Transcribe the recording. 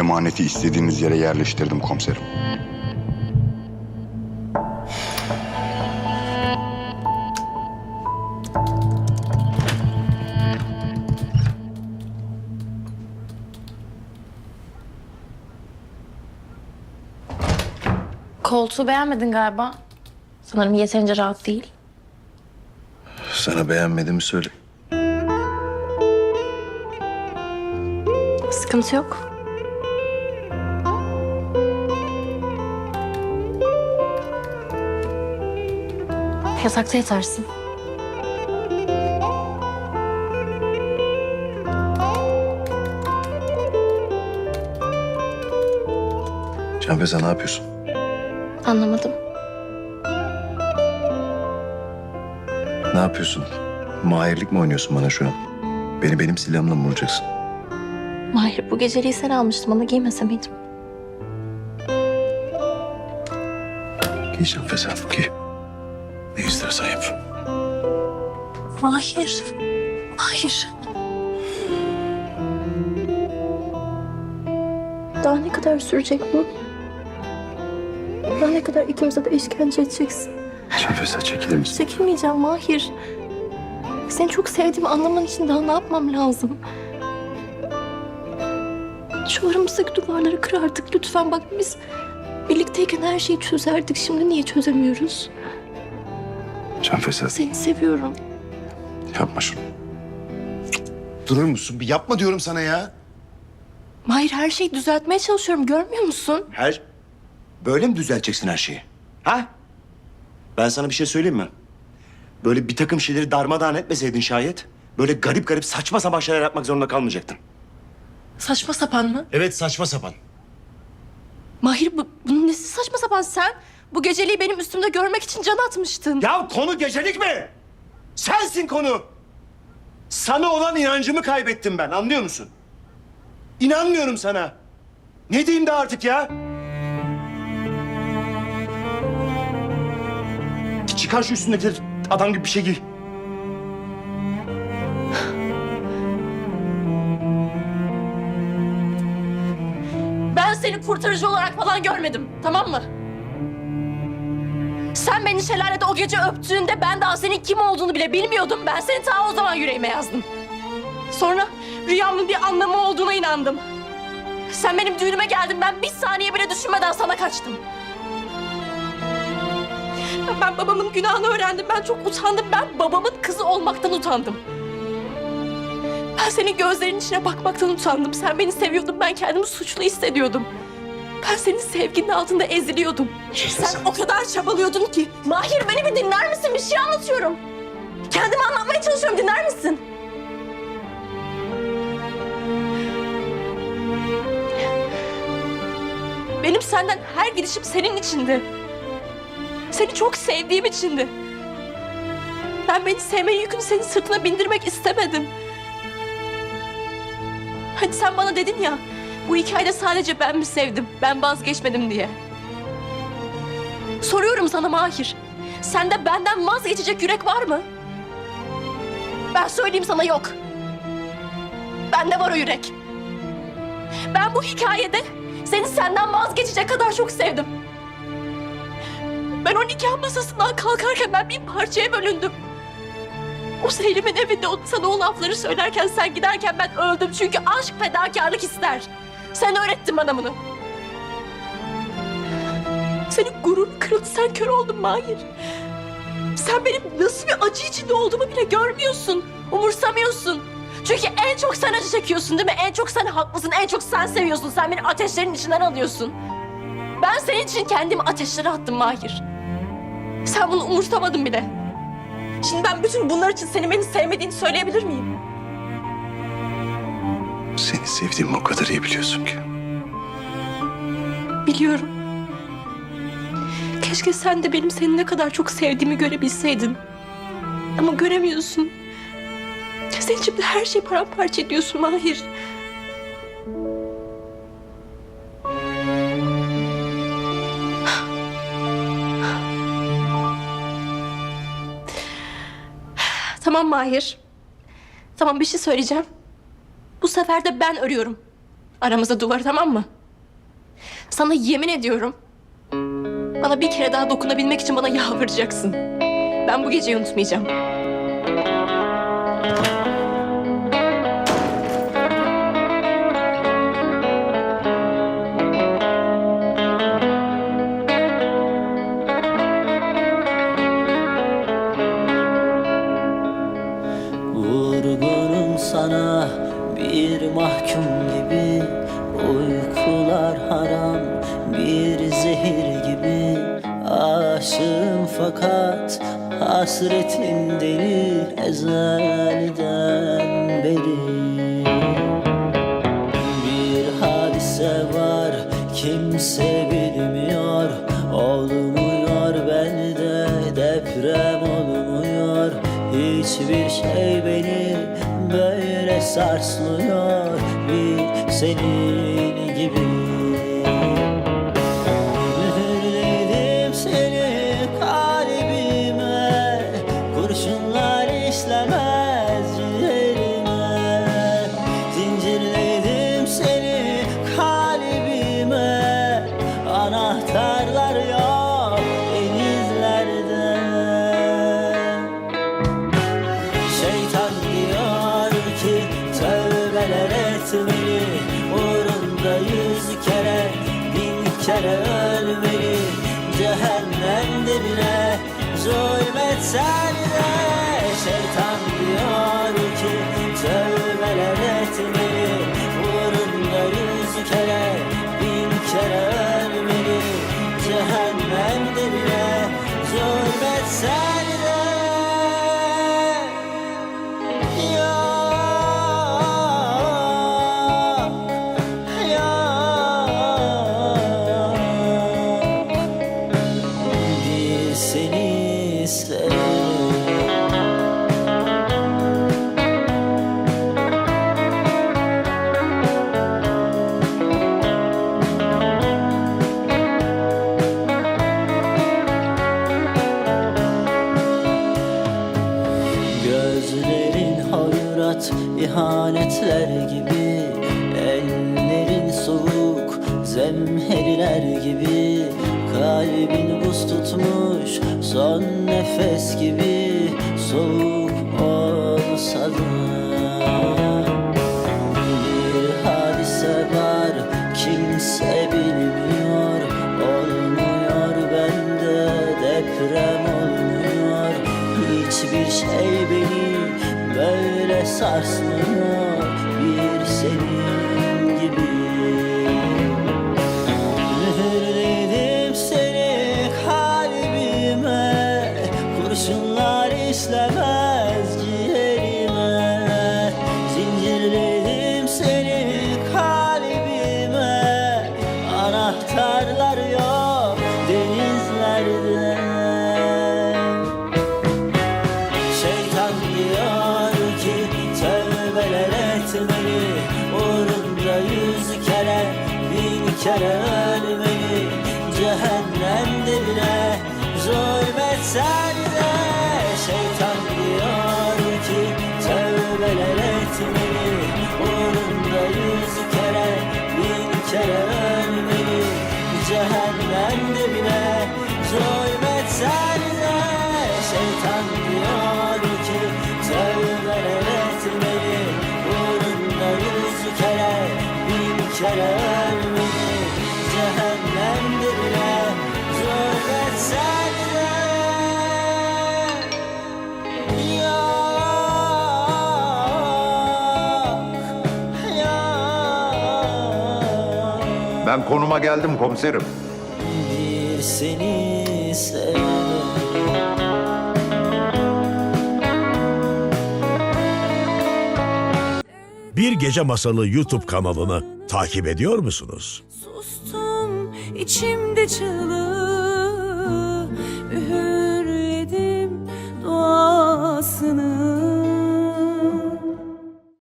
Emaneti istediğiniz yere yerleştirdim komiserim. Koltuğu beğenmedin galiba. Sanırım yeterince rahat değil. Sana beğenmediğimi söyle. Sıkıntı yok. Yatakta yatarsın. Canfeza ne yapıyorsun? Anlamadım. Ne yapıyorsun? Mahirlik mi oynuyorsun bana şu an? Beni benim silahımla mı vuracaksın? Mahir bu geceliği sen almıştın ama giymese miydim? Giy Canfeza, giy. Ne istersen yap. Mahir. Mahir. Daha ne kadar sürecek bu? Daha ne kadar ikimize de işkence edeceksin? Canfeza çekilir misin? Çekinmeyeceğim Mahir. Seni çok sevdiğimi anlaman için daha ne yapmam lazım? Şu aramızdaki duvarları kır artık lütfen. Bak biz birlikteyken her şeyi çözerdik. Şimdi niye çözemiyoruz? Canfeza Seni seviyorum. yapma şunu. Durur musun? Bir yapma diyorum sana ya. Mahir her şeyi düzeltmeye çalışıyorum. Görmüyor musun? Her... Böyle mi düzelteceksin her şeyi? Ha? Ben sana bir şey söyleyeyim mi? Böyle bir takım şeyleri darmadağın etmeseydin şayet... ...böyle garip garip saçma sapan şeyler yapmak zorunda kalmayacaktın. Saçma sapan mı? Evet saçma sapan. Mahir bu, bunun nesi saçma sapan sen? Bu geceliği benim üstümde görmek için can atmıştın. Ya konu gecelik mi? Sensin konu. Sana olan inancımı kaybettim ben anlıyor musun? İnanmıyorum sana. Ne diyeyim de artık ya? Çıkar şu üstündekileri adam gibi bir şey giy. Ben seni kurtarıcı olarak falan görmedim. Tamam mı? Sen beni şelalede o gece öptüğünde ben daha senin kim olduğunu bile bilmiyordum. Ben seni ta o zaman yüreğime yazdım. Sonra rüyamın bir anlamı olduğuna inandım. Sen benim düğünüme geldin. Ben bir saniye bile düşünmeden sana kaçtım. Ben babamın günahını öğrendim. Ben çok utandım. Ben babamın kızı olmaktan utandım. Ben senin gözlerinin içine bakmaktan utandım. Sen beni seviyordun. Ben kendimi suçlu hissediyordum. Ben senin sevginin altında eziliyordum. Sen o kadar çabalıyordun ki. Mahir beni bir dinler misin? Bir şey anlatıyorum. Kendimi anlatmaya çalışıyorum. Dinler misin? Benim senden her gidişim senin içindi. Seni çok sevdiğim içindi. Ben beni sevme yükünü senin sırtına bindirmek istemedim. Hani sen bana dedin ya, bu hikayede sadece ben mi sevdim, ben vazgeçmedim diye. Soruyorum sana Mahir, sende benden vazgeçecek yürek var mı? Ben söyleyeyim sana yok. Bende var o yürek. Ben bu hikayede seni senden vazgeçecek kadar çok sevdim. Ben o nikah masasından kalkarken ben bir parçaya bölündüm. O Selim'in evinde sana o lafları söylerken sen giderken ben öldüm. Çünkü aşk fedakarlık ister. Sen öğrettin bana bunu. Senin gururun kırıldı. Sen kör oldun Mahir. Sen benim nasıl bir acı içinde olduğumu bile görmüyorsun. Umursamıyorsun. Çünkü en çok sen acı çekiyorsun değil mi? En çok sen haklısın. En çok sen seviyorsun. Sen beni ateşlerin içinden alıyorsun. Ben senin için kendimi ateşlere attım Mahir. Sen bunu umursamadın bile. Şimdi ben bütün bunlar için senin beni sevmediğini söyleyebilir miyim? Seni sevdiğimi o kadar iyi biliyorsun ki. Biliyorum. Keşke sen de benim seni ne kadar çok sevdiğimi görebilseydin. Ama göremiyorsun. Sen şimdi her şeyi paramparça ediyorsun Mahir. Tamam Mahir. Tamam bir şey söyleyeceğim. Bu sefer de ben örüyorum. Aramızda duvar tamam mı? Sana yemin ediyorum. Bana bir kere daha dokunabilmek için bana yalvaracaksın. Ben bu geceyi unutmayacağım. Hasretin deli ezelden beri. Bir hadise var kimse bilmiyor. Olmuyor bende deprem olmuyor Hiçbir şey beni böyle sarsmıyor. Bir senin gibi Anahtarlar yok denizlerde. Şeytan diyor ki tövbeler etmeli Uğrunda yüz kere bin kere ölmeli. Cehennemde bile zulmetsen de zemheriler gibi Kalbin buz tutmuş son nefes gibi Soğuk olsa da bir hadise var kimse bilmiyor Olmuyor bende deprem olmuyor. Hiçbir şey beni böyle sarsmıyor etmeli Uğrunda yüz kere bin kere ölmeli Cehennemde bile zulmetsen de Şeytan diyor ki tövbeler etmeli Uğrunda yüz kere bin kere ölmeli Cehennemde bile zulmetsen Ben konuma geldim komiserim. bir seni sevdim Bir Gece Masalı YouTube kanalını takip ediyor musunuz? Sustum içimde çığlığı Üğürledim duasını